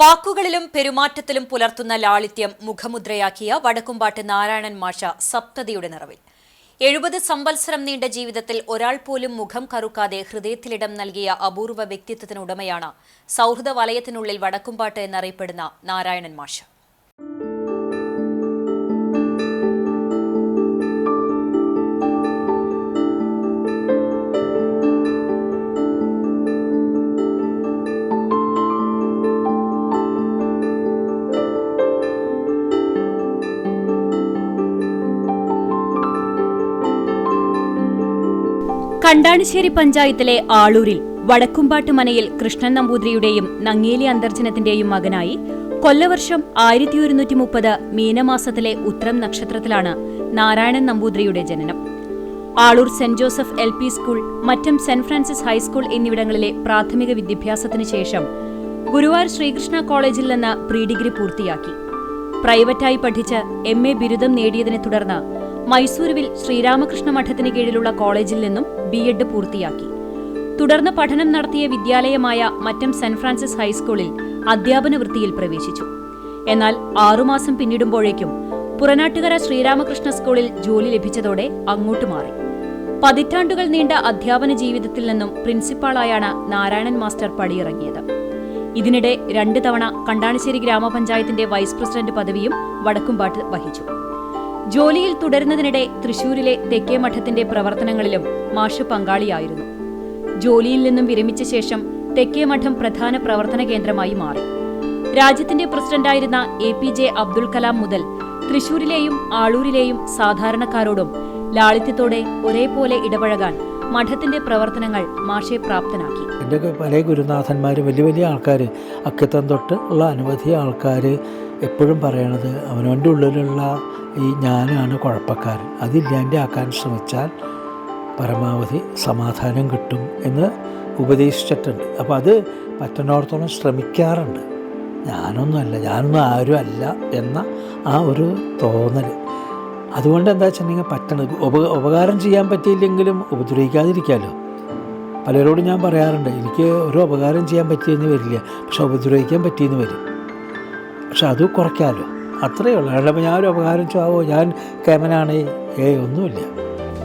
വാക്കുകളിലും പെരുമാറ്റത്തിലും പുലർത്തുന്ന ലാളിത്യം മുഖമുദ്രയാക്കിയ വടക്കുംപാട്ട് നാരായണൻ മാഷ സപ്തതിയുടെ നിറവിൽ. എഴുപത് സംവത്സരം നീണ്ട ജീവിതത്തിൽ ഒരാൾ പോലും മുഖം കറുക്കാതെ ഹൃദയത്തിലിടം നൽകിയ അപൂർവ വ്യക്തിത്വത്തിനുടമയാണ് സൗഹൃദ വലയത്തിനുള്ളിൽ വടക്കുംപാട്ട് എന്നറിയപ്പെടുന്ന നാരായണൻ മാഷ്. കണ്ടാണിശ്ശേരി പഞ്ചായത്തിലെ ആളൂരിൽ വടക്കുംപാട്ട് മനയിൽ കൃഷ്ണൻ നമ്പൂതിരിയുടെയും നങ്ങേലി അന്തർജനത്തിന്റെയും മകനായി കൊല്ലവർഷം ആയിരത്തി ഒരുന്നൂറ്റി മുപ്പത് മീനമാസത്തിലെ ഉത്രം നക്ഷത്രത്തിലാണ് നാരായണൻ നമ്പൂതിരിയുടെ ജനനം. Aloor Saint Joseph L P school Mattam Saint Francis high school എന്നിവിടങ്ങളിലെ പ്രാഥമിക വിദ്യാഭ്യാസത്തിനു ശേഷം ഗുരുവായൂർ ശ്രീകൃഷ്ണ കോളേജിൽ നിന്ന് പ്രീ ഡിഗ്രി പൂർത്തിയാക്കി. പ്രൈവറ്റായി പഠിച്ച് എം എ ബിരുദം നേടിയതിനെ തുടർന്ന് മൈസൂരുവിൽ ശ്രീരാമകൃഷ്ണ മഠത്തിന് കീഴിലുള്ള കോളേജിൽ നിന്നും ബി എഡ് പൂർത്തിയാക്കി. തുടർന്ന് പഠനം നടത്തിയ വിദ്യാലയമായ മറ്റം സെന്റ് ഫ്രാൻസിസ് ഹൈസ്കൂളിൽ അധ്യാപന വൃത്തിയിൽ പ്രവേശിച്ചു. എന്നാൽ ആറുമാസം പിന്നിടുമ്പോഴേക്കും പുറനാട്ടുകര ശ്രീരാമകൃഷ്ണ സ്കൂളിൽ ജോലി ലഭിച്ചതോടെ അങ്ങോട്ട് മാറി. പതിറ്റാണ്ടുകൾ നീണ്ട അധ്യാപന ജീവിതത്തിൽ നിന്നും പ്രിൻസിപ്പാളായാണ് നാരായണൻ മാസ്റ്റർ പടിയിറങ്ങിയത്. ഇതിനിടെ രണ്ട് തവണ കണ്ടാണിശ്ശേരി ഗ്രാമപഞ്ചായത്തിന്റെ വൈസ് പ്രസിഡന്റ് പദവിയും വടക്കുംപാട്ട് വഹിച്ചു. ജോലിയിൽ തുടരുന്നതിനിടെ തൃശൂരിലെ തെക്കേ മഠത്തിന്റെ പ്രവർത്തനങ്ങളിലും മാഷ് പങ്കാളിയായിരുന്നു. ജോലിയിൽ നിന്നും വിരമിച്ച ശേഷം തെക്കേ മഠം പ്രധാന പ്രവർത്തന കേന്ദ്രമായി മാറി. രാജ്യത്തിന്റെ പ്രസിഡന്റായിരുന്ന A P J Abdul Kalam മുതൽ തൃശൂരിലെയും ആളൂരിലെയും സാധാരണക്കാരോടും ലാളിത്യത്തോടെ ഒരേപോലെ ഇടപഴകാൻ മഠത്തിന്റെ പ്രവർത്തനങ്ങൾ മാഷെ പ്രാപ്തനാക്കി. എന്റെ പല ഗുരുനാഥന്മാരും വലിയ വലിയ ആൾക്കാർ അക്കത്തം തൊട്ട് ഉള്ള അനവധി ആൾക്കാർ എപ്പോഴും പറയണത് അവനവന്റെ ഉള്ളിലുള്ള ഈ ഞാനാണ് കുഴപ്പക്കാരൻ. അതില്ലാണ്ട് ആക്കാൻ ശ്രമിച്ചാൽ പരമാവധി സമാധാനം കിട്ടും എന്ന് ഉപദേശിച്ചിട്ടുണ്ട്. അപ്പോൾ അത് പറ്റുന്നിടത്തോളം ശ്രമിക്കാറുണ്ട്. ഞാനൊന്നുമല്ല ഞാനൊന്നും ആരും അല്ല എന്ന ആ ഒരു തോന്നൽ അതുകൊണ്ട് എന്താ വെച്ചിട്ടുണ്ടെങ്കിൽ പറ്റണത്? ഉപ ഉപകാരം ചെയ്യാൻ പറ്റിയില്ലെങ്കിലും ഉപദ്രവിക്കാതിരിക്കാമല്ലോ പലരോടും ഞാൻ പറയാറുണ്ട് എനിക്ക് ഒരു ഉപകാരം ചെയ്യാൻ പറ്റിയെന്ന് വരില്ല പക്ഷെ ഉപദ്രവിക്കാൻ പറ്റിയെന്ന് വരും. പക്ഷെ അത് കുറയ്ക്കാമല്ലോ അത്രയേ ഉള്ളൂ. അല്ലാതെ ഞാനൊരു അപകാരം ചെയ്യാവോ ഞാൻ കേമനാണ്. ഏ ഒന്നുമില്ല.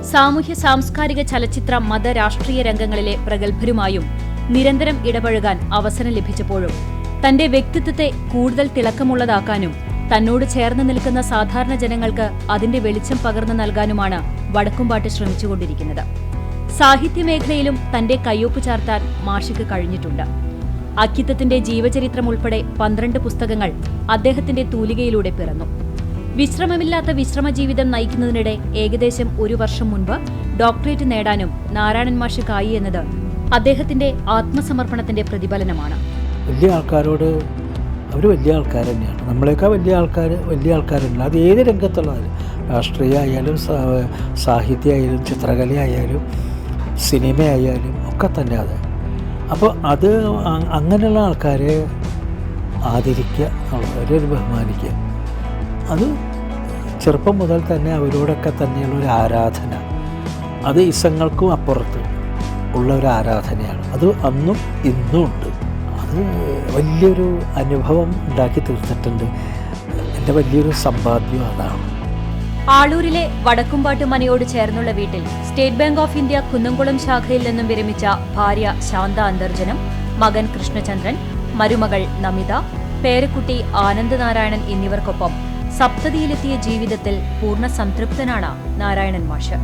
സാമൂഹ്യ സാംസ്കാരിക ചലച്ചിത്ര മത രാഷ്ട്രീയ രംഗങ്ങളിലെ പ്രഗത്ഭരുമായും നിരന്തരം ഇടപഴകാൻ അവസരം ലഭിച്ചപ്പോഴും തന്റെ വ്യക്തിത്വത്തെ കൂടുതൽ തിളക്കമുള്ളതാക്കാനും തന്നോട് ചേർന്ന് നിൽക്കുന്ന സാധാരണ ജനങ്ങൾക്ക് അതിന്റെ വെളിച്ചം പകർന്നു നൽകാനുമാണ് വടക്കുംപാട്ട് ശ്രമിച്ചുകൊണ്ടിരിക്കുന്നത്. സാഹിത്യമേഖലയിലും തന്റെ കയ്യൊപ്പ് ചാർത്താൻ മാഷിക്ക് കഴിഞ്ഞിട്ടുണ്ട്. അക്കിത്തത്തിന്റെ ജീവചരിത്രം ഉൾപ്പെടെ പന്ത്രണ്ട് പുസ്തകങ്ങൾ അദ്ദേഹത്തിന്റെ തൂലികയിലൂടെ പിറന്നു. വിശ്രമമില്ലാത്ത വിശ്രമ ജീവിതം നയിക്കുന്നതിനിടെ ഏകദേശം ഒരു വർഷം മുൻപ് ഡോക്ടറേറ്റ് നേടാനും നാരായണൻ മാഷ് മാഷിക്കായി എന്നത് അദ്ദേഹത്തിന്റെ ആത്മസമർപ്പണത്തിന്റെ പ്രതിഫലനമാണ്. വലിയ ആൾക്കാരോട് അവർ വലിയ ആൾക്കാർ തന്നെയാണ്. നമ്മളെക്കാൾ വലിയ ആൾക്കാർ വലിയ ആൾക്കാരുണ്ട്. അത് ഏത് രംഗത്തുള്ളതായാലും രാഷ്ട്രീയ ആയാലും സാഹിത്യമായാലും ചിത്രകലയായാലും സിനിമയായാലും ഒക്കെ തന്നെ അത്. അപ്പോൾ അത് അങ്ങനെയുള്ള ആൾക്കാരെ ആദരിക്കുക അവരെ ബഹുമാനിക്കുക. അത് ചെറുപ്പം മുതൽ തന്നെ അവരോടൊക്കെ തന്നെയുള്ള ഒരു ആരാധന. അത് ഇസങ്ങൾക്കും അപ്പുറത്ത് ഉള്ള ഒരു ആരാധനയാണ്. അത് അന്നും ഇന്നും ഉണ്ട്. അത് വലിയൊരു അനുഭവം ഉണ്ടാക്കി തീർത്തിട്ടുണ്ട് എന്റെ വലിയൊരു സമ്പാദ്യം അതാണ്. ആളൂരിലെ വടക്കുംപാട്ട് മനയോട് ചേർന്നുള്ള വീട്ടിൽ State Bank of India Kunnamkulam ശാഖയിൽ നിന്നും വിരമിച്ച ഭാര്യ ശാന്ത അന്തർജനം മകൻ കൃഷ്ണചന്ദ്രൻ മരുമകൾ നമിത പേരക്കുട്ടി ആനന്ദ് നാരായണൻ എന്നിവർക്കൊപ്പം സപ്തതിയിലെത്തിയ ജീവിതത്തിൽ പൂർണ സംതൃപ്തനാണ് നാരായണൻ മാഷ്.